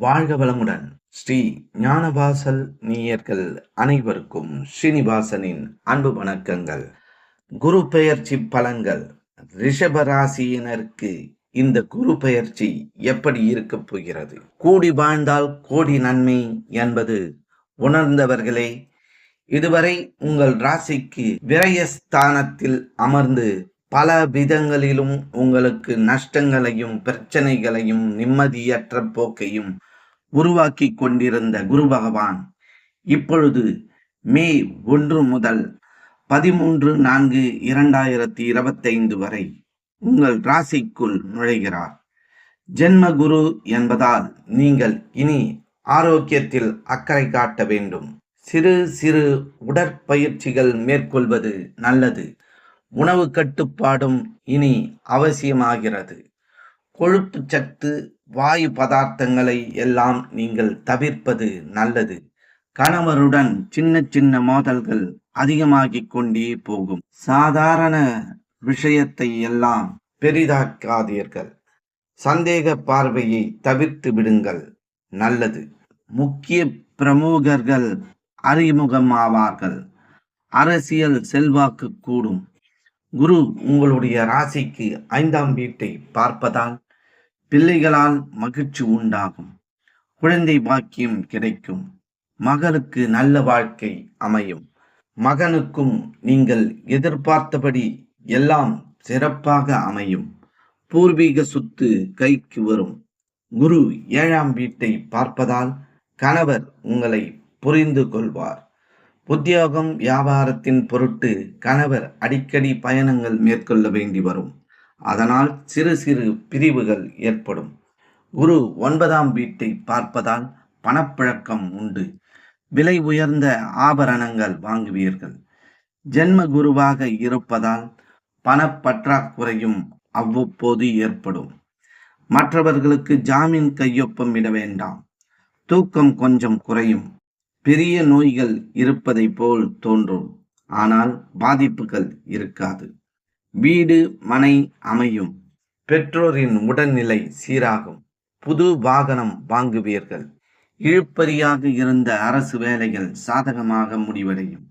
வாழ்க வளமுடன். ஸ்ரீ ஞானவாசல் நீயர்கள் அனைவருக்கும் ஸ்ரீனிவாசனின் அன்பு வணக்கங்கள். குரு பெயர்ச்சி பலன்கள். ரிஷபராசியினருக்கு இந்த குரு பெயர்ச்சி எப்படி இருக்க போகிறது? கூடி வாழ்ந்தால் கோடி நன்மை என்பது உணர்ந்தவர்களே இதுவரை உங்கள் ராசிக்கு விரயஸ்தானத்தில் அமர்ந்து பல விதங்களிலும் உங்களுக்கு நஷ்டங்களையும் பிரச்சனைகளையும் நிம்மதியற்ற போக்கையும் உருவாக்கி கொண்டிருந்த குரு பகவான். இப்பொழுது மே ஒன்று முதல் பதிமூன்று நான்கு இரண்டாயிரத்தி இருபத்தைந்து வரை உங்கள் ராசிக்குள் நுழைகிறார். ஜென்ம குரு என்பதால் நீங்கள் இனி ஆரோக்கியத்தில் அக்கறை காட்ட வேண்டும். சிறு சிறு உடற்பயிற்சிகள் மேற்கொள்வது நல்லது. உணவு கட்டுப்பாடும் இனி அவசியமாகிறது. கொழுப்பு சத்து வாயு பதார்த்தங்களை எல்லாம் நீங்கள் தவிர்ப்பது நல்லது. கணவருடன் சின்ன சின்ன மோதல்கள் அதிகமாகிக் கொண்டே போகும். சாதாரண விஷயத்தை எல்லாம் பெரிதாக்காதீர்கள். சந்தேக பார்வையை தவிர்த்து விடுங்கள். நல்லது. முக்கிய பிரமுகர்கள் அறிமுகமாவார்கள். அரசியல் செல்வாக்கு கூடும். குரு உங்களுடைய ராசிக்கு ஐந்தாம் வீட்டை பார்ப்பதால் பிள்ளைகளால் மகிழ்ச்சி உண்டாகும். குழந்தை பாக்கியம் கிடைக்கும். மகளுக்கு நல்ல வாழ்க்கை அமையும். மகனுக்கும் நீங்கள் எதிர்பார்த்தபடி எல்லாம் சிறப்பாக அமையும். பூர்வீக சொத்து கைக்கு வரும். குரு ஏழாம் வீட்டை பார்ப்பதால் கணவர் உங்களை புரிந்து கொள்வார். உத்தியோகம் வியாபாரத்தின் பொருட்டு கணவர் அடிக்கடி பயணங்கள் மேற்கொள்ள வேண்டி வரும். அதனால் சிறு சிறு பிரிவுகள் ஏற்படும். குரு ஒன்பதாம் வீட்டை பார்ப்பதால் பணப்பழக்கம் உண்டு. விலை உயர்ந்த ஆபரணங்கள் வாங்குவீர்கள். ஜென்ம குருவாக இருப்பதால் பணப்பற்றாக்குறையும் அவ்வப்போது ஏற்படும். மற்றவர்களுக்கு ஜாமீன் கையொப்பம் இட வேண்டாம். தூக்கம் கொஞ்சம் குறையும். பெரிய நோய்கள் இருப்பதை போல் தோன்றும். ஆனால் பாதிப்புகள் இருக்காது. வீடு மனை அமையும். பெற்றோரின் உடல்நிலை சீராகும். புது வாகனம் வாங்குவீர்கள். இழுப்பறியாக இருந்த அரசு வேலைகள் சாதகமாக முடிவடையும்.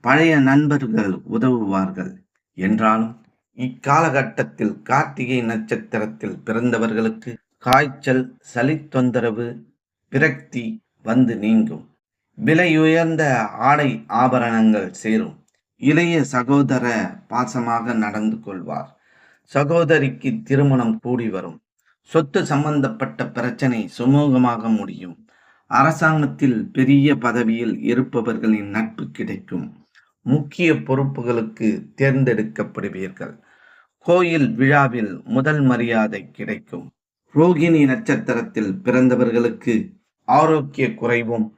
பழைய நண்பர்கள் உதவுவார்கள். என்றாலும் இக்காலகட்டத்தில் கார்த்திகை நட்சத்திரத்தில் பிறந்தவர்களுக்கு காய்ச்சல் சளி தொந்தரவு விரக்தி வந்து நீங்கும். விலையுயர்ந்த ஆடை ஆபரணங்கள் சேரும். இளைய சகோதர பாசமாக நடந்து கொள்வார். சகோதரிக்கு திருமணம் கூடி வரும். சொத்து சம்பந்தப்பட்ட பிரச்சனை சுமூகமாக முடியும். அரசாங்கத்தில் பெரிய பதவியில் இருப்பவர்களின் நட்பு கிடைக்கும். முக்கிய பொறுப்புகளுக்கு தேர்ந்தெடுக்கப்படுவீர்கள். கோயில் விழாவில் முதல் மரியாதை கிடைக்கும். ரோகிணி நட்சத்திரத்தில் பிறந்தவர்களுக்கு ஆரோக்கிய குறைவும்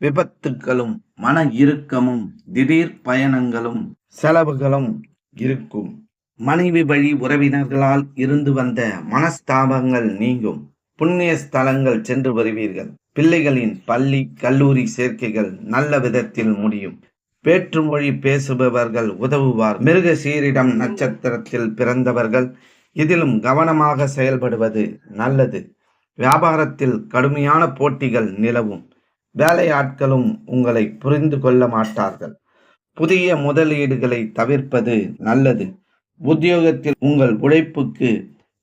விபத்துக்களும் மன இறுக்கமும் திடீர் பயணங்களும் செலவுகளும் இருக்கும். மனைவி வழி உறவினர்களால் இருந்து வந்த மனஸ்தாபங்கள் நீங்கும். புண்ணிய ஸ்தலங்கள் சென்று வருவீர்கள். பிள்ளைகளின் பள்ளி கல்லூரி சேர்க்கைகள் நல்ல விதத்தில் முடியும். வேற்றுமொழி பேசுபவர்கள் உதவுவார். மிருக சீரிடம் நட்சத்திரத்தில் பிறந்தவர்கள் இதிலும் கவனமாக செயல்படுவது நல்லது. வியாபாரத்தில் கடுமையான போட்டிகள் நிலவும். வேலையாட்களும் உங்களை புரிந்து கொள்ள மாட்டார்கள். புதிய முதலீடுகளை தவிர்ப்பது நல்லது. உத்தியோகத்தில் உங்கள் உழைப்புக்கு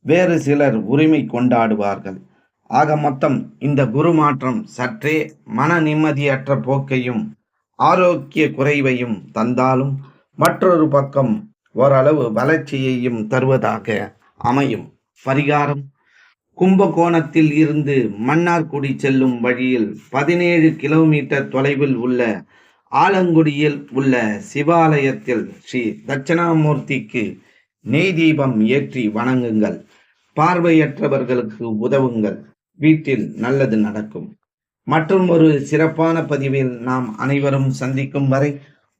வேறு சிலர் உரிமை கொண்டாடுவார்கள். ஆக மொத்தம் இந்த குரு மாற்றம் சற்றே மன நிம்மதியற்ற போக்கையும் ஆரோக்கிய குறைவையும் தந்தாலும் மற்றொரு பக்கம் ஓரளவு வளர்ச்சியையும் தருவதாக அமையும். பரிகாரம் கும்பகோணத்தில் இருந்து மன்னார்குடி செல்லும் வழியில் பதினேழு கிலோமீட்டர் தொலைவில் உள்ள ஆலங்குடியில் உள்ள சிவாலயத்தில் ஸ்ரீ தட்சிணாமூர்த்திக்கு நெய் தீபம் ஏற்றி வணங்குங்கள். பார்வையற்றவர்களுக்கு உதவுங்கள். வீட்டில் நல்லது நடக்கும். மற்றும் ஒரு சிறப்பான பதிவில் நாம் அனைவரும் சந்திக்கும் வரை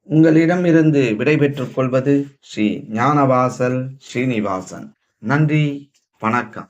உங்களிடமிருந்து விடைபெற்றுக் கொள்வது ஸ்ரீ ஞானவாசல் ஸ்ரீனிவாசன். நன்றி வணக்கம்.